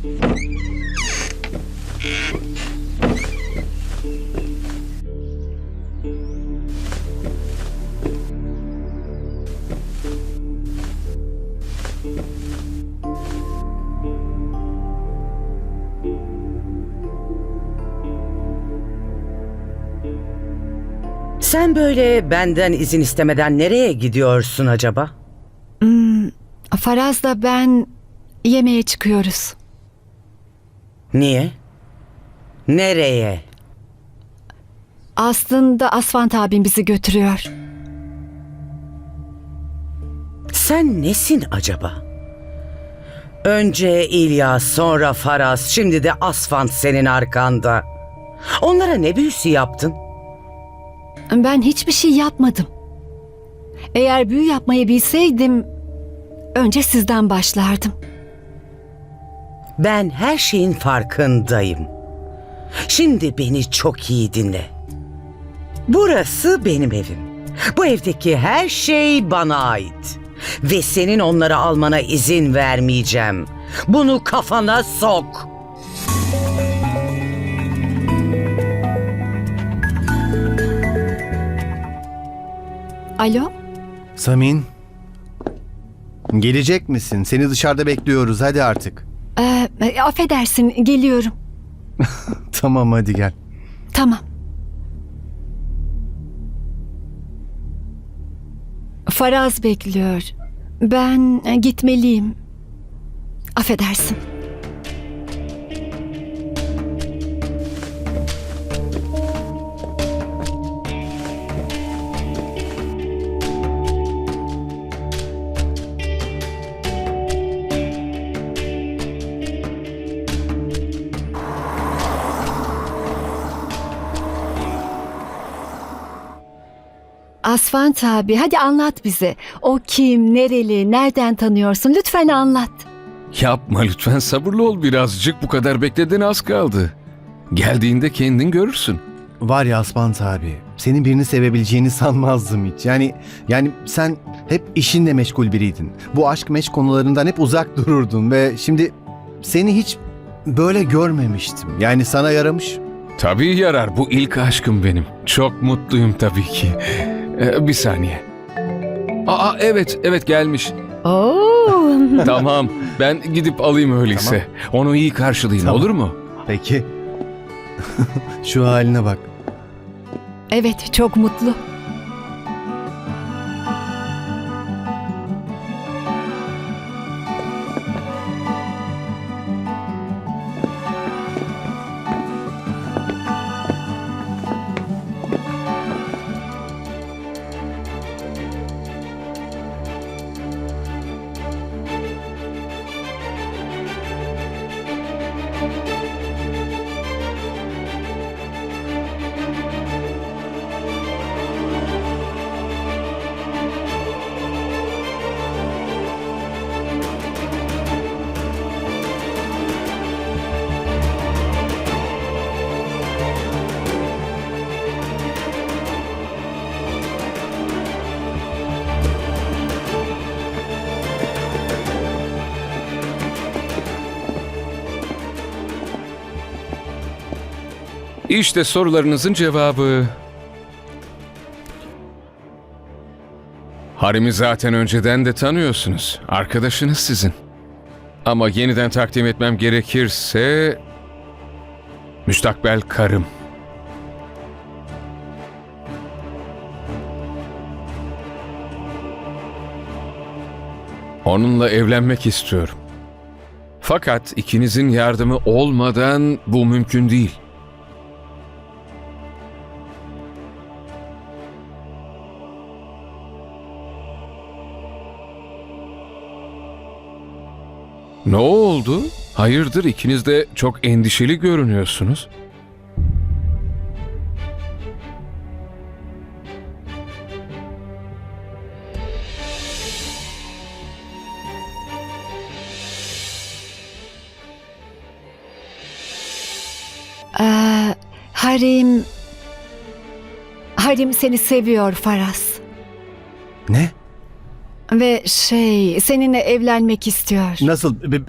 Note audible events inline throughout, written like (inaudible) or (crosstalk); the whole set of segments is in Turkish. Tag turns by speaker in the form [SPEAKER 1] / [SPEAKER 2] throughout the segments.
[SPEAKER 1] Sen böyle benden izin istemeden nereye gidiyorsun acaba?
[SPEAKER 2] Faraz'la ben yemeğe çıkıyoruz.
[SPEAKER 1] Niye? Nereye?
[SPEAKER 2] Aslında Asfant abim bizi götürüyor.
[SPEAKER 1] Sen nesin acaba? Önce İlyas, sonra Faraz, şimdi de Asfant senin arkanda. Onlara ne büyüsü yaptın?
[SPEAKER 2] Ben hiçbir şey yapmadım. Eğer büyü yapmayı bilseydim önce sizden başlardım.
[SPEAKER 1] Ben her şeyin farkındayım. Şimdi beni çok iyi dinle. Burası benim evim. Bu evdeki her şey bana ait. Ve senin onları almana izin vermeyeceğim. Bunu kafana sok.
[SPEAKER 2] Alo?
[SPEAKER 3] Samin. Gelecek misin? Seni dışarıda bekliyoruz. Hadi artık.
[SPEAKER 2] Ee, affedersin geliyorum. (laughs)
[SPEAKER 3] Tamam hadi gel.
[SPEAKER 2] Tamam. Faraz bekliyor. Ben e, gitmeliyim. Affedersin. Asfant abi hadi anlat bize. O kim, nereli, nereden tanıyorsun? Lütfen anlat.
[SPEAKER 4] Yapma lütfen sabırlı ol birazcık bu kadar bekledin az kaldı. Geldiğinde kendin görürsün.
[SPEAKER 3] Var ya Aspant abi. Senin birini sevebileceğini sanmazdım hiç. Yani yani sen hep işinle meşgul biriydin. Bu aşk meşk konularından hep uzak dururdun ve şimdi seni hiç böyle görmemiştim. Yani sana yaramış.
[SPEAKER 4] Tabii yarar bu ilk aşkım benim. Çok mutluyum tabii ki. Ee, bir saniye. Aa evet evet gelmiş.
[SPEAKER 2] Oo. (laughs)
[SPEAKER 4] tamam ben gidip alayım öyleyse. Onu iyi karşılayın
[SPEAKER 3] Tamam.
[SPEAKER 4] olur mu?
[SPEAKER 3] Peki. (laughs) Şu haline bak.
[SPEAKER 2] evet çok mutlu.
[SPEAKER 4] İşte sorularınızın cevabı. Harim'i zaten önceden de tanıyorsunuz. Arkadaşınız sizin. Ama yeniden takdim etmem gerekirse... Müstakbel karım. Onunla evlenmek istiyorum. Fakat ikinizin yardımı olmadan bu mümkün değil. Ne oldu? Hayırdır ikiniz de çok endişeli görünüyorsunuz.
[SPEAKER 2] Ee, Harim... Harim seni seviyor Faraz.
[SPEAKER 3] Ne?
[SPEAKER 2] Ve şey seninle evlenmek istiyor.
[SPEAKER 3] Nasıl? Be-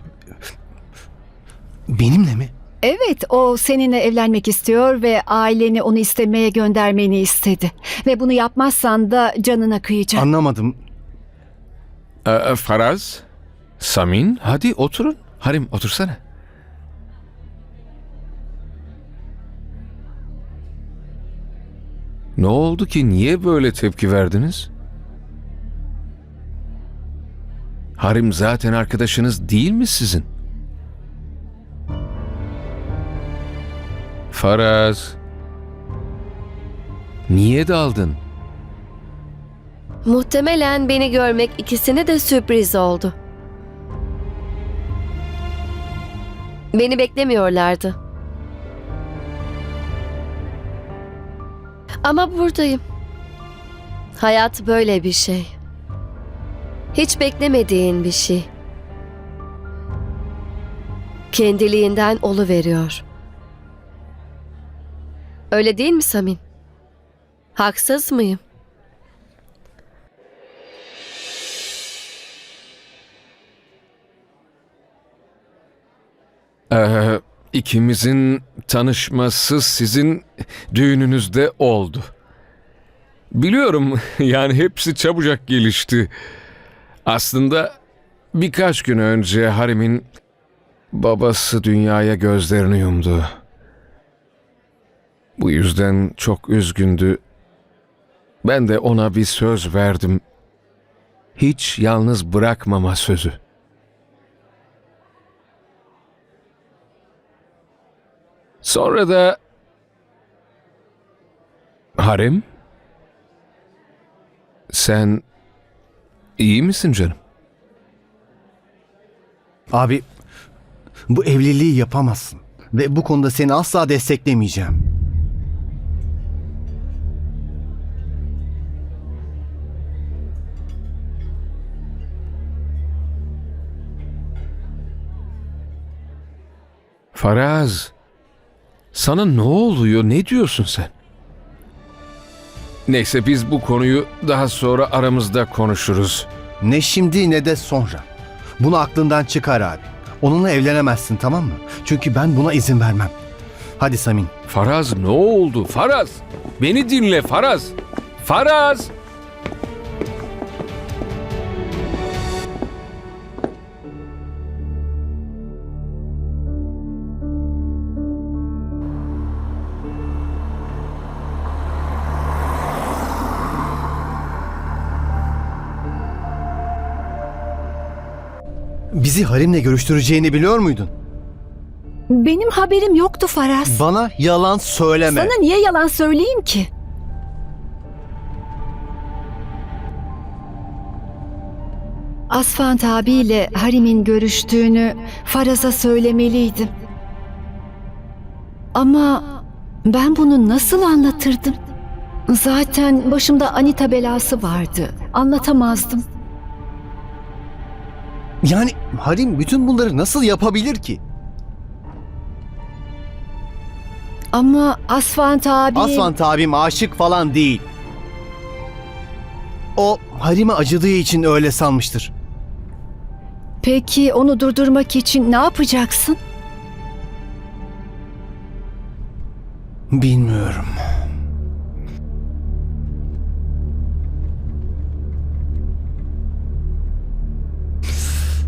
[SPEAKER 3] Benimle mi?
[SPEAKER 2] Evet, o seninle evlenmek istiyor ve aileni onu istemeye göndermeni istedi. Ve bunu yapmazsan da canına kıyacak.
[SPEAKER 3] Anlamadım.
[SPEAKER 4] Ee, Faraz, Samin hadi oturun. Harim otursana. Ne oldu ki? Niye böyle tepki verdiniz? Harim zaten arkadaşınız değil mi sizin? Faraz. Niye daldın?
[SPEAKER 5] Muhtemelen beni görmek ikisine de sürpriz oldu. Beni beklemiyorlardı. Ama buradayım. Hayat böyle bir şey. Hiç beklemediğin bir şey. Kendiliğinden olu veriyor. Öyle değil mi Samin? Haksız mıyım?
[SPEAKER 4] Ee, ikimizin tanışması sizin düğününüzde oldu. Biliyorum (laughs) yani hepsi çabucak gelişti. Aslında birkaç gün önce Harim'in babası dünyaya gözlerini yumdu. Bu yüzden çok üzgündü. Ben de ona bir söz verdim. Hiç yalnız bırakmama sözü. Sonra da Harem sen iyi misin canım?
[SPEAKER 3] Abi bu evliliği yapamazsın. Ve bu konuda seni asla desteklemeyeceğim.
[SPEAKER 4] Faraz sana ne oluyor ne diyorsun sen? Neyse biz bu konuyu daha sonra aramızda konuşuruz.
[SPEAKER 3] Ne şimdi ne de sonra. Bunu aklından çıkar abi. Onunla evlenemezsin tamam mı? Çünkü ben buna izin vermem. Hadi Samin.
[SPEAKER 4] Faraz ne oldu? Faraz beni dinle Faraz. Faraz.
[SPEAKER 3] Bizi Harim'le görüştüreceğini biliyor muydun?
[SPEAKER 2] Benim haberim yoktu Faraz.
[SPEAKER 3] Bana yalan söyleme.
[SPEAKER 2] Sana niye yalan söyleyeyim ki? Asfant abiyle Harim'in görüştüğünü Faraz'a söylemeliydim. Ama ben bunu nasıl anlatırdım? Zaten başımda Anita belası vardı. Anlatamazdım.
[SPEAKER 3] Yani Harim bütün bunları nasıl yapabilir ki?
[SPEAKER 2] Ama Asfant abi...
[SPEAKER 3] Asfant abim aşık falan değil. O Harim'e acıdığı için öyle sanmıştır.
[SPEAKER 2] Peki onu durdurmak için ne yapacaksın?
[SPEAKER 3] Bilmiyorum.